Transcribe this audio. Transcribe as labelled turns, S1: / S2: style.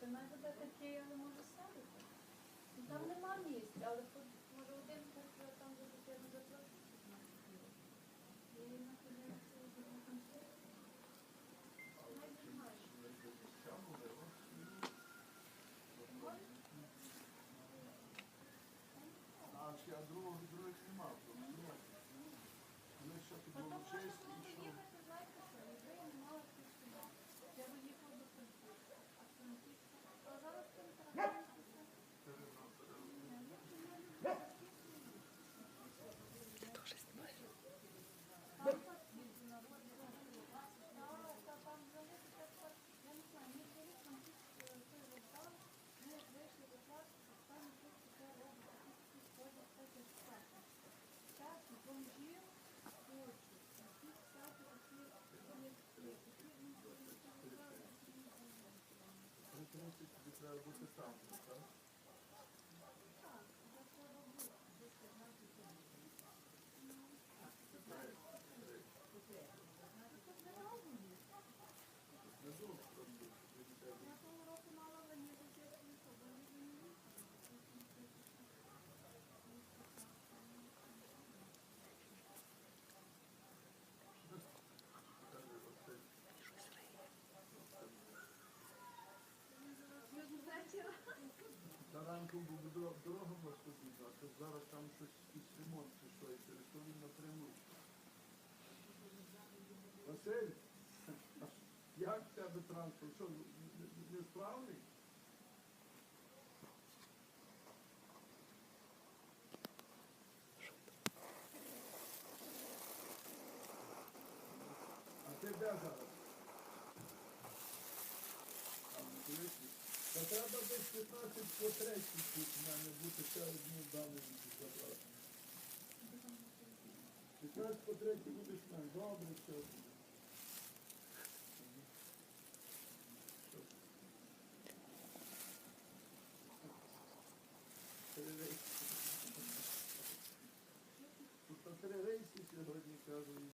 S1: Слухайте, навіть таке, я не можу ставити. Ну, Там нема місць, але тут може один пункт я там буде не заплачу. І на кінець.
S2: А других нема. Ми ще тут
S1: da votação. Tá?
S2: Таранку був дорога, дорога була складна, а то зараз там щось якийсь ремонт чи що, через то він напряму. Василь, як в тебе транспорт? Що, не- не справний? А ти де зараз? Та треба десь 15 по 3 тут мене бути ще одну дану забрати. 15 по 3 будеш мене. Добре, все. Три рейси. Тут три рейси сьогодні кажу. і